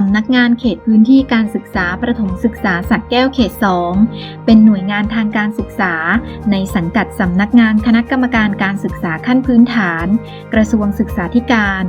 สำนักงานเขตพื้นที่การศึกษาประถมศึกษาสักแก้วเขต 2 เป็นหน่วยงานทางการศึกษา ในสังกัดสำนักงานคณะกรรมการการศึกษาขั้นพื้นฐาน กระทรวงศึกษาธิการ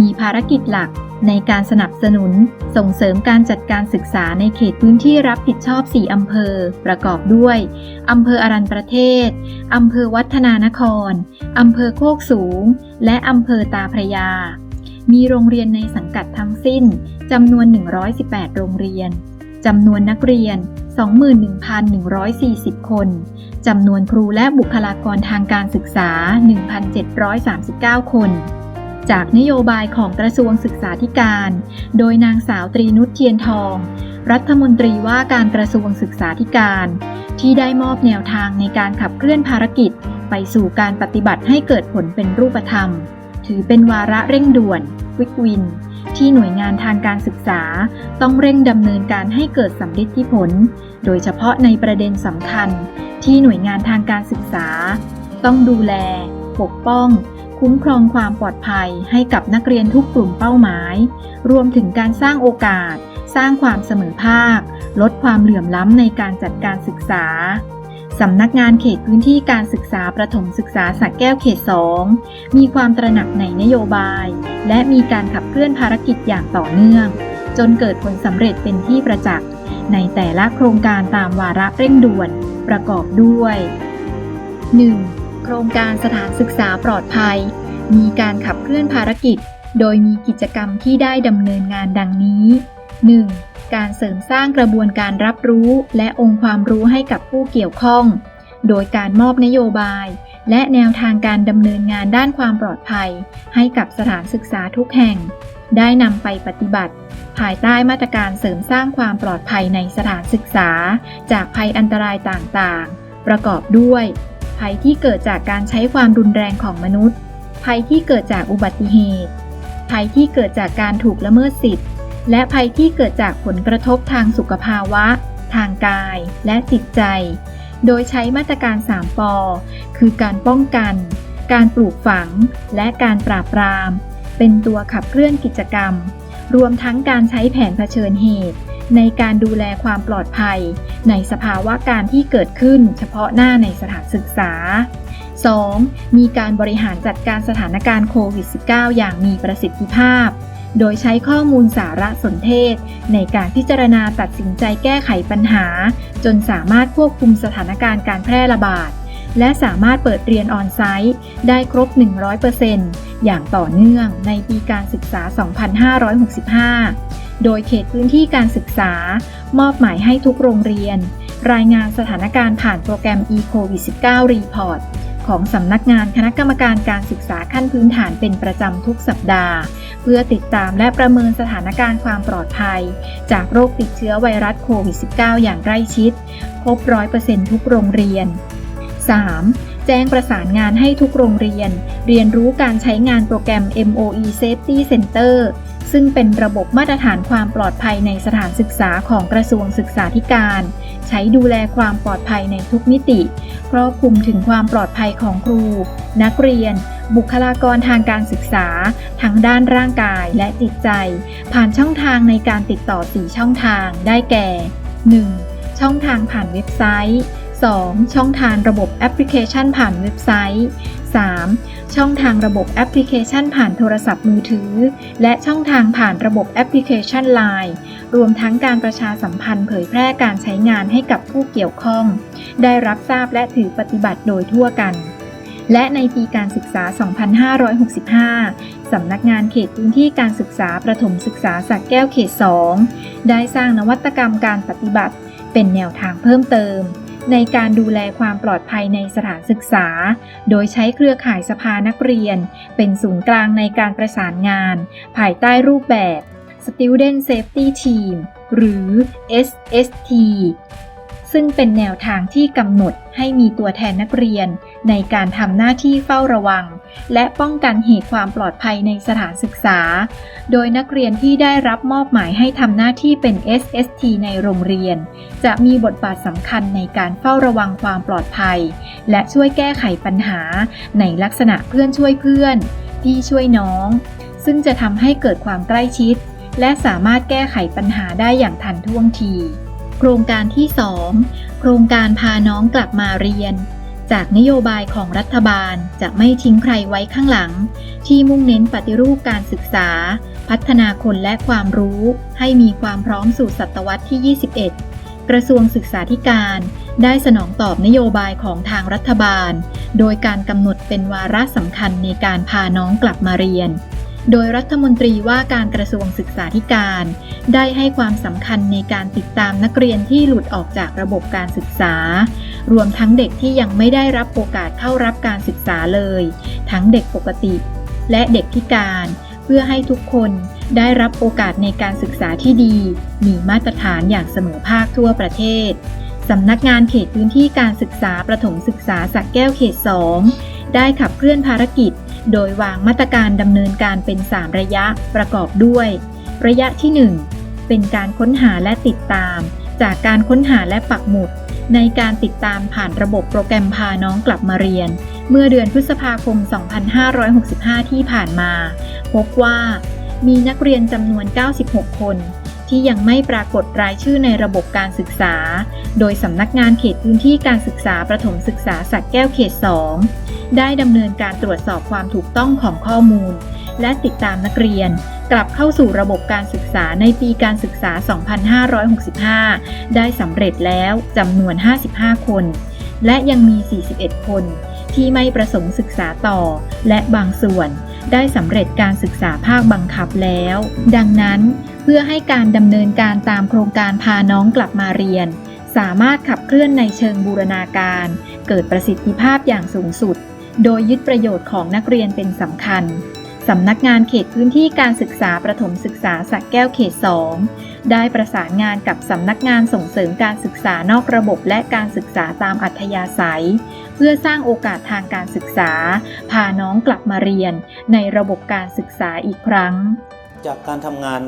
มีภารกิจหลักในการสนับสนุน ส่งเสริมการจัดการศึกษาในเขตพื้นที่รับผิดชอบ 4 อำเภอ ประกอบด้วย อำเภออรัญประเทศ อำเภอวัฒนานคร อำเภอโคกสูง และอำเภอตาพระยา มีโรงเรียนในสังกัดทั้งสิ้นจำนวน 118 โรงเรียน จำนวนนักเรียน 21,140 คน จำนวนครูและบุคลากรทางการศึกษา 1,739 คน จากนโยบายของกระทรวงศึกษาธิการ โดยนางสาวตรีนุชเทียนทอง รัฐมนตรีว่าการกระทรวงศึกษาธิการ ที่ได้มอบแนวทางในการขับเคลื่อนภารกิจ ไปสู่การปฏิบัติให้เกิดผลเป็นรูปธรรม ถือเป็นวาระเร่งด่วน Quick Win ที่หน่วยงานทางการศึกษา ต้องเร่งดำเนินการให้เกิดสำฤทธิผล โดยเฉพาะในประเด็นสำคัญ ที่หน่วยงานทางการศึกษา ต้องดูแล ปกป้อง คุ้มครองความปลอดภัยให้กับนักเรียนทุกกลุ่มเป้าหมาย รวมถึงการสร้างโอกาส สร้างความเสมอภาค ลดความเหลื่อมล้ำในการจัดการศึกษา สำนักงานเขตพื้นที่การศึกษาประถมศึกษาสักแก้วเขต 2 มีความตระหนักในนโยบาย และมีการขับเคลื่อนภารกิจอย่างต่อเนื่อง จนเกิดผลสำเร็จเป็นที่ประจักษ์ในแต่ละโครงการตามวาระเร่งด่วนประกอบด้วย 1. โครงการสถานศึกษาปลอดภัย มีการขับเคลื่อนภารกิจ โดยมีกิจกรรมที่ได้ดำเนินงานดังนี้ 1. การเสริมสร้างกระบวนการรับรู้และองค์ความรู้ให้กับผู้เกี่ยวข้อง โดยการมอบนโยบาย และแนวทางการดำเนินงานด้านความปลอดภัย ให้กับสถานศึกษาทุกแห่ง ได้นำไปปฏิบัติ ภายใต้มาตรการเสริมสร้างความปลอดภัยในสถานศึกษา จากภัยอันตรายต่างๆ ประกอบด้วย ภัยที่เกิดจากการใช้ความรุนแรงของมนุษย์ ภัยที่เกิดจากอุบัติเหตุ ภัยที่เกิดจากการถูกละเมิดสิทธิ์ และภัยที่เกิดจากผลกระทบทางสุขภาวะ ทางกาย และจิตใจ โดยใช้มาตรการ 3ปอคือการป้องกัน การปลูกฝัง และการปราบปราม เป็นตัวขับเคลื่อนกิจกรรม รวมทั้งการใช้แผนเผชิญเหตุ ในการดูแลความปลอดภัย ในสภาวะการที่เกิดขึ้นเฉพาะหน้าในสถานศึกษา 2. มีการบริหารจัดการสถานการณ์โควิด -19 อย่างมีประสิทธิภาพ โดยใช้ข้อมูลสารสนเทศ ในการพิจารณาตัดสินใจแก้ไขปัญหา จนสามารถควบคุมสถานการณ์การแพร่ระบาด และสามารถเปิดเรียนออนไซต์ได้ครบ 100%อย่างต่อเนื่องในปีการศึกษา 2565 โดยเขตพื้นที่การศึกษา มอบหมายให้ทุกโรงเรียน รายงานสถานการณ์ผ่านโปรแกรม e-covid-19 report ของสำนักงานคณะกรรมการการศึกษาขั้นพื้นฐานเป็นประจำทุกสัปดาห์ เพื่อติดตามและประเมินสถานการณ์ความปลอดภัย จากโรคติดเชื้อไวรัสโควิด -19 อย่างใกล้ชิด ครบ 100%ทุกโรงเรียน 3. แจ้งประสานงานให้ทุกโรงเรียน เรียนรู้การใช้งานโปรแกรม MOE Safety Center ซึ่งเป็นระบบมาตรฐานความปลอดภัยในสถานศึกษาของกระทรวงศึกษาธิการ ใช้ดูแลความปลอดภัยในทุกมิติ ครอบคลุมถึงความปลอดภัยของครู นักเรียน บุคลากรทางการศึกษา ทั้งด้านร่างกายและจิตใจ ผ่านช่องทางในการติดต่อ 4 ช่องทางได้แก่ 1. ช่องทางผ่านเว็บไซต์ 2. ช่องทางระบบแอปพลิเคชันผ่านเว็บไซต์ 3. ช่องทางระบบแอปพลิเคชันผ่านโทรศัพท์มือถือ และช่องทางผ่านระบบแอปพลิเคชัน Line รวมทั้งการประชาสัมพันธ์เผยแพร่การใช้งานให้กับผู้เกี่ยวข้อง ได้รับทราบและถือปฏิบัติโดยทั่วกัน และในปีการศึกษา 2565 สำนักงานเขตพื้นที่การศึกษาประถมศึกษาสักแก้วเขต 2 ได้สร้างนวัตกรรมการปฏิบัติ เป็นแนวทางเพิ่มเติมในการดูแลความปลอดภัยในสถานศึกษา โดยใช้เครือข่ายสภานักเรียน เป็นศูนย์กลางในการประสานงาน ภายใต้รูปแบบ Student Safety Team หรือ SST ซึ่งเป็นแนวทางที่กำหนดให้มีตัวแทนนักเรียน ในการทำหน้าที่เฝ้าระวัง และป้องกันเหตุความปลอดภัยในสถานศึกษา โดยนักเรียนที่ได้รับมอบหมายให้ทำหน้าที่เป็น SST ในโรงเรียน จะมีบทบาทสำคัญในการเฝ้าระวังความปลอดภัย และช่วยแก้ไขปัญหา ในลักษณะเพื่อนช่วยเพื่อน พี่ช่วยน้อง ซึ่งจะทำให้เกิดความใกล้ชิด และสามารถแก้ไขปัญหาได้อย่างทันท่วงที โครงการที่ 2 โครงการพาน้องกลับมาเรียน จากนโยบายของรัฐบาลจะไม่ทิ้งใครไว้ข้างหลัง ที่มุ่งเน้นปฏิรูปการศึกษา พัฒนาคนและความรู้ให้มีความพร้อมสู่ศตวรรษที่ 21 กระทรวงศึกษาธิการได้สนองตอบนโยบายของทางรัฐบาล โดยการกำหนดเป็นวาระสำคัญในการพาน้องกลับมาเรียน โดยรัฐมนตรีว่าการกระทรวงศึกษาธิการ ได้ให้ความสำคัญในการติดตามนักเรียนที่หลุดออกจากระบบการศึกษา รวมทั้งเด็กที่ยังไม่ได้รับโอกาสเข้ารับการศึกษาเลย ทั้งเด็กปกติ และเด็กพิการ เพื่อให้ทุกคนได้รับโอกาสในการศึกษาที่ดี มีมาตรฐานอย่างเสมอภาคทั่วประเทศสำนักงานเขตพื้นที่การศึกษาประถมศึกษาสักแก้วเขต 2 ได้ขับเคลื่อนภารกิจ โดยวางมาตรการดำเนินการเป็น 3 ระยะประกอบด้วย ระยะที่ 1 เป็นการค้นหาและติดตาม จากการค้นหาและปักหมุด ในการติดตามผ่านระบบโปรแกรมพาน้องกลับมาเรียน เมื่อเดือนพฤษภาคม 2565 ที่ผ่านมา พบว่า มีนักเรียนจำนวน 96 คนที่ยังไม่ปรากฏรายชื่อในระบบการศึกษา โดยสำนักงานเขตพื้นที่การศึกษาประถมศึกษาสักแก้วเขต 2 ได้ดำเนินการตรวจสอบความถูกต้องของข้อมูล และติดตามนักเรียน กลับเข้าสู่ระบบการศึกษาในปีการศึกษา 2565 ได้สำเร็จแล้วจำนวน 55 คน และยังมี 41 คน ที่ไม่ประสงค์ศึกษาต่อ และบางส่วนได้สำเร็จการศึกษาภาคบังคับแล้ว ดังนั้นเพื่อให้การดำเนินการตามโครงการพาน้องกลับมาเรียน สามารถขับเคลื่อนในเชิงบูรณาการ เกิดประสิทธิภาพอย่างสูงสุด โดยยึดประโยชน์ของนักเรียนเป็นสำคัญ สำนักงานเขตพื้นที่การศึกษาประถมศึกษาสักแก้วเขต 2 ได้ประสานงานกับสำนักงานส่งเสริมการศึกษานอกระบบและการศึกษาตามอัธยาศัย เพื่อสร้างโอกาสทางการศึกษา พาน้องกลับมาเรียน ในระบบการศึกษาอีกครั้ง จากการทำงาน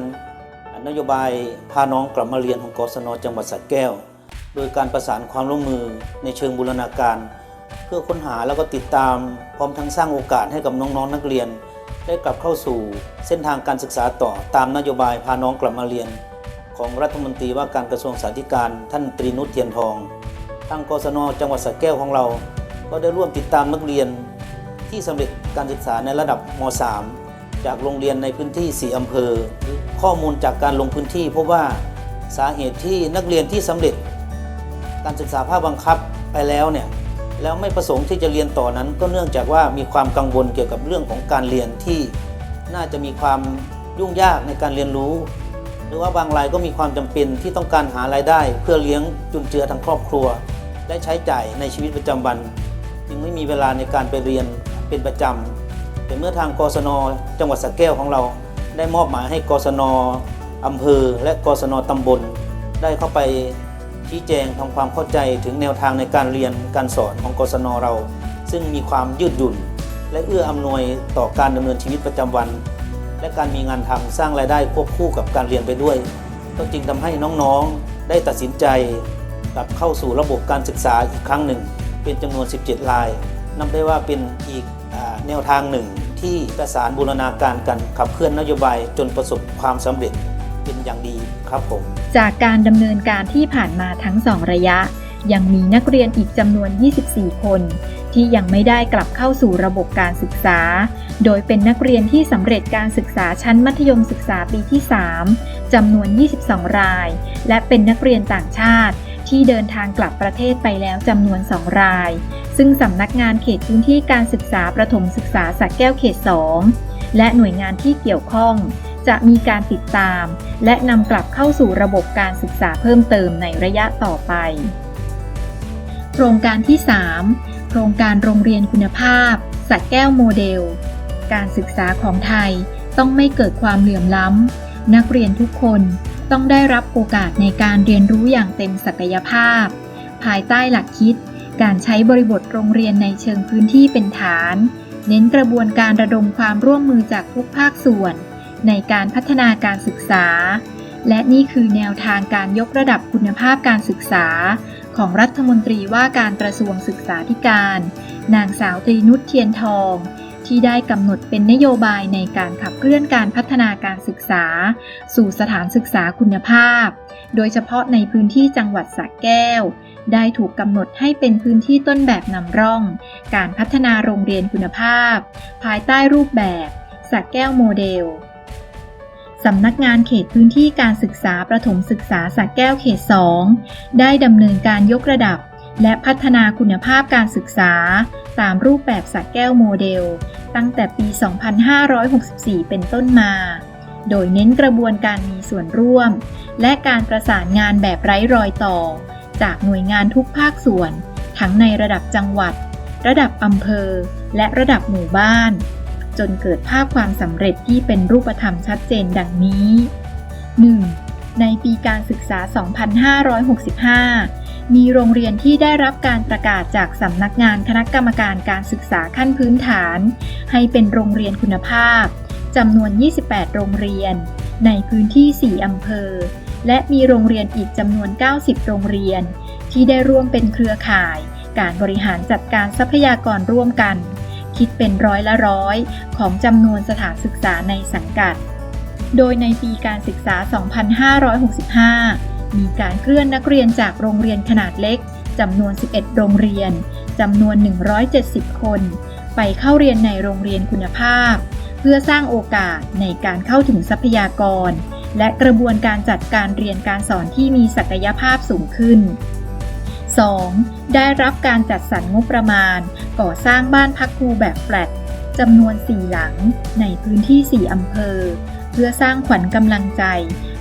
นโยบายพาน้องกลับมาเรียนของกศนจังหวัดสระแก้ว โดยการประสานความร่วมมือในเชิงบูรณาการ พื่อค้นหาแล้วก็ติดตาม พร้อมทั้งสร้างโอกาสให้กับน้องๆนนักเรียน ได้กลับเข้าสู่เส้นทางการศึกษาต่อตามนโยบายพาน้องกลับมาเรียน ของรัฐมนตรีว่าการกระทรวงสาธการท่านตรีนุชเทียนทองทางกศนจังหวัดสระแก้วของเรา ก็ได้ร่วมติดตามนักเรียน ที่สำเร็จการศึกษาในระดับม .3 จากโรงเรียนในพื้นที่ 4อำเภอ ข้อมูลจากการลงพื้นที่พบว่าสาเหตุที่นักเรียนที่สำเร็จ การศึกษาภาคบังคับไปแล้วเนี่ย แล้วไม่ประสงค์ที่จะเรียนต่อนั้น ก็เนื่องจากว่ามีความกังวลเกี่ยวกับเรื่องของการเรียนที่น่าจะมีความยุ่งยากในการเรียนรู้ หรือว่าบางรายก็มีความจำเป็นที่ต้องการหารายได้ เพื่อเลี้ยงจุนเจือทางครอบครัว และใช้จ่ายในชีวิตประจำวันจึงไม่มีเวลาในการไปเรียนเป็นประจำแต่เมื่อทางกศน จังหวัดสระแก้วของเรา ได้มอบหมายให้กศนอำเภอ และกศนตำบล ได้เข้าไป ชี้แจงทำความเข้าใจถึงแนวทางในการเรียนการสอนของกศนเรา ซึ่งมีความยืดหยุ่น และเอื้ออำนวยต่อการดำเนินชีวิตประจำวัน และการมีงานทำสร้างรายได้ควบคู่กับการเรียนไปด้วย ก็จึงทำให้น้องๆได้ตัดสินใจกลับเข้าสู่ระบบการศึกษาอีกครั้งหนึ่ง เป็นจำนวน 17 ราย นับได้ว่าเป็นอีกแนวทางหนึ่งที่ประสานบูรณาการกันขับเคลื่อนนโยบายจนประสบความสำเร็จ เป็นอย่างดีครับผม จากการดำเนินการที่ผ่านมาทั้ง2ระยะ ยังมีนักเรียนอีกจำนวน 24 คน ที่ยังไม่ได้กลับเข้าสู่ระบบการศึกษา โดยเป็นนักเรียนที่สำเร็จการศึกษาชั้นมัธยมศึกษาปีที่ 3จำนวน 22 ราย และเป็นนักเรียนต่างชาติที่เดินทางกลับประเทศไปแล้วจำนวน 2 ราย ซึ่งสำนักงานเขตพื้นที่การศึกษาประถมศึกษาสักแก้วเขต 2 และหน่วยงานที่เกี่ยวข้อง จะมีการติดตาม และนำกลับเข้าสู่ระบบการศึกษาเพิ่มเติมในระยะต่อไป โครงการที่ 3 โครงการโรงเรียนคุณภาพ สักแก้วโมเดล การศึกษาของไทยต้องไม่เกิดความเหลื่อมล้ำ นักเรียนทุกคนต้องได้รับโอกาสในการเรียนรู้อย่างเต็มศักยภาพ ภายใต้หลักคิด การใช้บริบทโรงเรียนในเชิงพื้นที่เป็นฐาน เน้นกระบวนการระดมความร่วมมือจากทุกภาคส่วน ในการพัฒนาการศึกษา และนี่คือแนวทางการยกระดับคุณภาพการศึกษา ของรัฐมนตรีว่าการกระทรวงศึกษาธิการ นางสาวตรีนุชเทียนทอง ที่ได้กำหนดเป็นนโยบายในการขับเคลื่อนการพัฒนาการศึกษา สู่สถานศึกษาคุณภาพ โดยเฉพาะในพื้นที่จังหวัดสระแก้วได้ถูกกำหนดให้เป็นพื้นที่ต้นแบบนำร่อง การพัฒนาโรงเรียนคุณภาพ ภายใต้รูปแบบสระแก้วโมเดล สำนักงานเขตพื้นที่การศึกษาประถมศึกษาสระแก้วเขต 2 ได้ดำเนินการยกระดับ และพัฒนาคุณภาพการศึกษา ตามรูปแบบสระแก้วโมเดล ตั้งแต่ปี 2564 เป็นต้นมา โดยเน้นกระบวนการมีส่วนร่วม และการประสานงานแบบไร้รอยต่อ จากหน่วยงานทุกภาคส่วน ทั้งในระดับจังหวัด ระดับอำเภอ และระดับหมู่บ้าน จนเกิดภาพความสำเร็จที่เป็นรูปธรรมชัดเจนดังนี้ 1. ในปีการศึกษา 2565 มีโรงเรียนที่ได้รับการประกาศจากสำนักงานคณะกรรมการการศึกษาขั้นพื้นฐาน ให้เป็นโรงเรียนคุณภาพจำนวน 28 โรงเรียน ในพื้นที่ 4 อำเภอ และมีโรงเรียนอีกจำนวน 90 โรงเรียน ที่ได้ร่วมเป็นเครือข่าย การบริหารจัดการทรัพยากรร่วมกัน คิดเป็นร้อยละร้อยของจำนวนสถานศึกษาในสังกัด โดยในปีการศึกษา 2565 มีการเคลื่อนนักเรียนจากโรงเรียนขนาดเล็กจำนวน 11 โรงเรียนจำนวน 170 คน ไปเข้าเรียนในโรงเรียนคุณภาพ เพื่อสร้างโอกาสในการเข้าถึงทรัพยากร และกระบวนการจัดการเรียนการสอนที่มีศักยภาพสูงขึ้น 2. ได้รับการจัดสรรงบประมาณ ก่อสร้างบ้านพักครูแบบแฟลตจำนวน 4 หลัง ในพื้นที่ 4 อำเภอ เพื่อสร้างขวัญกำลังใจ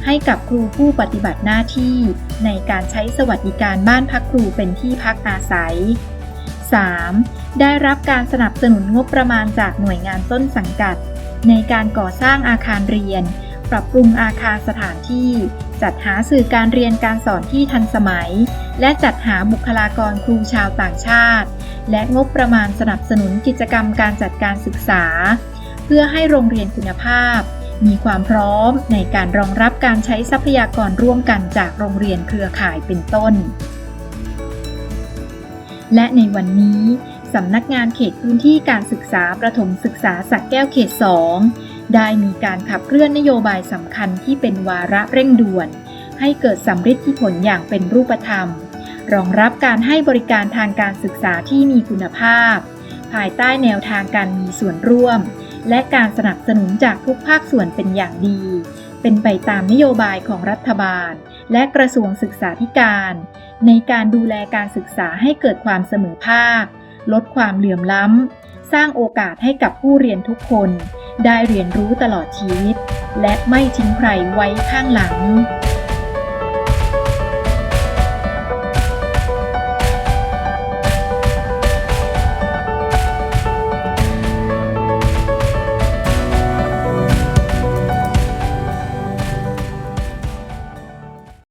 ให้กับครูผู้ปฏิบัติหน้าที่ ในการใช้สวัสดิการบ้านพักครูเป็นที่พักอาศัย 3. ได้รับการสนับสนุนงบประมาณจากหน่วยงานต้นสังกัด ในการก่อสร้างอาคารเรียน ปรับปรุงอาคารสถานที่ จัดหาสื่อการเรียนการสอนที่ทันสมัย และจัดหาบุคลากรครูชาวต่างชาติ และงบประมาณสนับสนุนกิจกรรมการจัดการศึกษา เพื่อให้โรงเรียนคุณภาพ มีความพร้อมในการรองรับการใช้ทรัพยากรร่วมกันจากโรงเรียนเครือข่ายเป็นต้น และในวันนี้สำนักงานเขตพื้นที่การศึกษาประถมศึกษาสักแก้วเขต 2 ได้มีการขับเคลื่อนนโยบายสำคัญที่เป็นวาระเร่งด่วน ให้เกิดสำฤทธิผลอย่างเป็นรูปธรรม รองรับการให้บริการทางการศึกษาที่มีคุณภาพ ภายใต้แนวทางการมีส่วนร่วม และการสนับสนุนจากทุกภาคส่วนเป็นอย่างดี เป็นไปตามนโยบายของรัฐบาล และกระทรวงศึกษาธิการ ในการดูแลการศึกษาให้เกิดความเสมอภาค ลดความเหลื่อมล้ำ สร้างโอกาสให้กับผู้เรียนทุกคน ได้เรียนรู้ตลอดชีวิต และไม่ทิ้งใครไว้ข้างหลัง